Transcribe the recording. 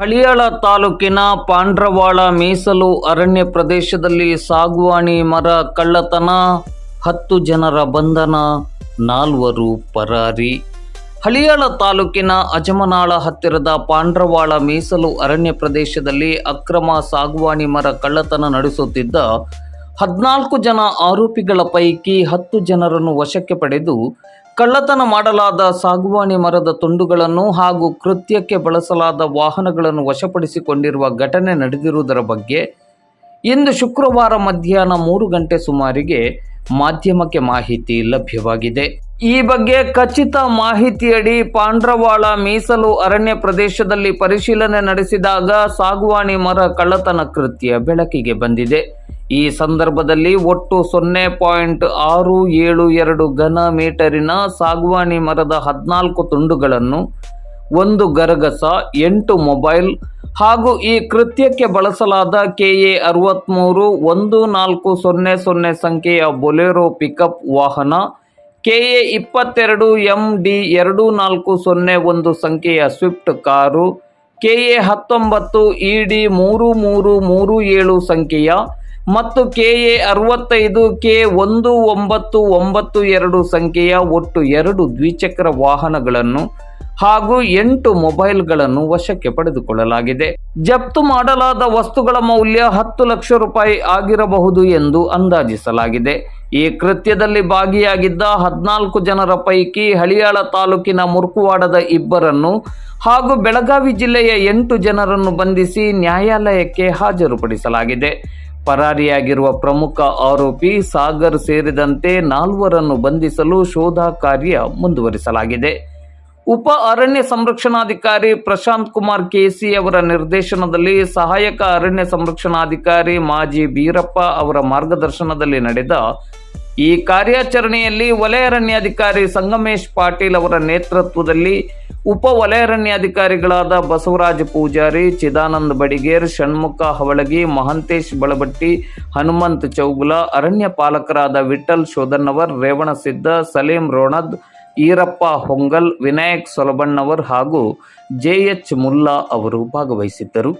ಹಳಿಯಾಳ ತಾಲೂಕಿನ ಪಾಂಡ್ರವಾಳ ಮೀಸಲು ಅರಣ್ಯ ಪ್ರದೇಶದಲ್ಲಿ ಸಾಗುವಾಣಿ ಮರ ಕಳ್ಳತನ, ಹತ್ತು ಜನರ ಬಂಧನ, ನಾಲ್ವರು ಪರಾರಿ. ಹಳಿಯಾಳ ತಾಲೂಕಿನ ಅಜಮನಾಳ ಹತ್ತಿರದ ಪಾಂಡ್ರವಾಳ ಮೀಸಲು ಅರಣ್ಯ ಪ್ರದೇಶದಲ್ಲಿ ಅಕ್ರಮ ಸಾಗುವಾಣಿ ಮರ ಕಳ್ಳತನ ನಡೆಸುತ್ತಿದ್ದ ಹದಿನಾಲ್ಕು ಜನ ಆರೋಪಿಗಳ ಪೈಕಿ ಹತ್ತು ಜನರನ್ನು ವಶಕ್ಕೆ ಪಡೆದು ಕಳ್ಳತನ ಮಾಡಲಾದ ಸಾಗುವಾಣಿ ಮರದ ತುಂಡುಗಳನ್ನು ಹಾಗೂ ಕೃತ್ಯಕ್ಕೆ ಬಳಸಲಾದ ವಾಹನಗಳನ್ನು ವಶಪಡಿಸಿಕೊಂಡಿರುವ ಘಟನೆ ನಡೆದಿರುವುದರ ಬಗ್ಗೆ ಇಂದು ಶುಕ್ರವಾರ ಮಧ್ಯಾಹ್ನ ಮೂರು ಗಂಟೆ ಸುಮಾರಿಗೆ ಮಾಧ್ಯಮಕ್ಕೆ ಮಾಹಿತಿ ಲಭ್ಯವಾಗಿದೆ. ಈ ಬಗ್ಗೆ ಖಚಿತ ಮಾಹಿತಿಯಡಿ ಪಾಂಡ್ರವಾಳ ಮೀಸಲು ಅರಣ್ಯ ಪ್ರದೇಶದಲ್ಲಿ ಪರಿಶೀಲನೆ ನಡೆಸಿದಾಗ ಸಾಗುವಾಣಿ ಮರ ಕಳ್ಳತನ ಕೃತ್ಯ ಬೆಳಕಿಗೆ ಬಂದಿದೆ. ಈ ಸಂದರ್ಭದಲ್ಲಿ ಒಟ್ಟು ಸೊನ್ನೆ ಪಾಯಿಂಟ್ ಆರು ಏಳು ಎರಡು ಘನ ಮೀಟರಿನ ಸಾಗುವಾನಿ ಮರದ ಹದಿನಾಲ್ಕು ತುಂಡುಗಳನ್ನು, ಒಂದು ಗರಗಸ, ಎಂಟು ಮೊಬೈಲ್ ಹಾಗೂ ಈ ಕೃತ್ಯಕ್ಕೆ ಬಳಸಲಾದ ಕೆ ಎ ಅರವತ್ತ್ಮೂರು ಒಂದು ನಾಲ್ಕು ಸೊನ್ನೆ ಸೊನ್ನೆ ಸಂಖ್ಯೆಯ ಬೊಲೆರೋ ಪಿಕಪ್ ವಾಹನ ಕೆ ಎ ಇಪ್ಪತ್ತೆರಡು ಎಂ ಡಿ ಎರಡು ನಾಲ್ಕು ಸೊನ್ನೆ ಒಂದು ಸಂಖ್ಯೆಯ ಸ್ವಿಫ್ಟ್ ಕಾರು ಕೆ ಎ ಹತ್ತೊಂಬತ್ತು ಇ ಡಿ ಮೂರು ಮೂರು ಮೂರು ಏಳು ಸಂಖ್ಯೆಯ ಮತ್ತು ಕೆ ಎ ಅರವತ್ತೈದು, ಕೆ ಒಂದು, ಒಂಬತ್ತು ಒಂಬತ್ತು, ಎರಡು ಸಂಖ್ಯೆಯ ಒಟ್ಟು ಎರಡು ದ್ವಿಚಕ್ರ ವಾಹನಗಳನ್ನು ಹಾಗೂ ಎಂಟು ಮೊಬೈಲ್ಗಳನ್ನು ವಶಕ್ಕೆ ಪಡೆದುಕೊಳ್ಳಲಾಗಿದೆ. ಜಪ್ತು ಮಾಡಲಾದ ವಸ್ತುಗಳ ಮೌಲ್ಯ ಹತ್ತು ಲಕ್ಷ ರೂಪಾಯಿ ಆಗಿರಬಹುದು ಎಂದು ಅಂದಾಜಿಸಲಾಗಿದೆ. ಈ ಕೃತ್ಯದಲ್ಲಿ ಭಾಗಿಯಾಗಿದ್ದ ಹದಿನಾಲ್ಕು ಜನರ ಪೈಕಿ ಹಳಿಯಾಳ ತಾಲೂಕಿನ ಮುರ್ಕುವಾಡದ ಇಬ್ಬರನ್ನು ಹಾಗೂ ಬೆಳಗಾವಿ ಜಿಲ್ಲೆಯ ಎಂಟು ಜನರನ್ನು ಬಂಧಿಸಿ ನ್ಯಾಯಾಲಯಕ್ಕೆ ಹಾಜರುಪಡಿಸಲಾಗಿದೆ. ಪರಾರಿಯಾಗಿರುವ ಪ್ರಮುಖ ಆರೋಪಿ ಸಾಗರ್ ಸೇರಿದಂತೆ ನಾಲ್ವರನ್ನು ಬಂಧಿಸಲು ಶೋಧ ಕಾರ್ಯ ಮುಂದುವರಿಸಲಾಗಿದೆ. ಉಪ ಅರಣ್ಯ ಸಂರಕ್ಷಣಾಧಿಕಾರಿ ಪ್ರಶಾಂತ್ ಕುಮಾರ್ ಕೆಸಿ ಅವರ ನಿರ್ದೇಶನದಲ್ಲಿ ಸಹಾಯಕ ಅರಣ್ಯ ಸಂರಕ್ಷಣಾಧಿಕಾರಿ ಮಾಜಿ ಬೀರಪ್ಪ ಅವರ ಮಾರ್ಗದರ್ಶನದಲ್ಲಿ ನಡೆದ ಈ ಕಾರ್ಯಾಚರಣೆಯಲ್ಲಿ ವಲಯ ಅರಣ್ಯಾಧಿಕಾರಿ ಸಂಗಮೇಶ್ ಪಾಟೀಲ್ ಅವರ ನೇತೃತ್ವದಲ್ಲಿ ಉಪ ವಲಯರಣ್ಯಾಧಿಕಾರಿಗಳಾದ ಬಸವರಾಜ ಪೂಜಾರಿ, ಚಿದಾನಂದ ಬಡಿಗೇರ್, ಷಣ್ಮುಖ ಹವಳಗಿ, ಮಹಂತೇಶ್ ಬಳಬಟ್ಟಿ, ಹನುಮಂತ್ ಚೌಗುಲ, ಅರಣ್ಯ ಪಾಲಕರಾದ ವಿಠಲ್ ಶೋಧನ್ನವರ್ ರೇವಣಸಿದ್ದ ಸಲೀಂ ರೋಣದ್, ಈರಪ್ಪ ಹೊಂಗಲ್, ವಿನಾಯಕ್ ಸೊಲಬಣ್ಣವರ್ ಹಾಗೂ ಜೆ ಎಚ್ ಮುಲ್ಲಾ ಅವರು ಭಾಗವಹಿಸಿದ್ದರು.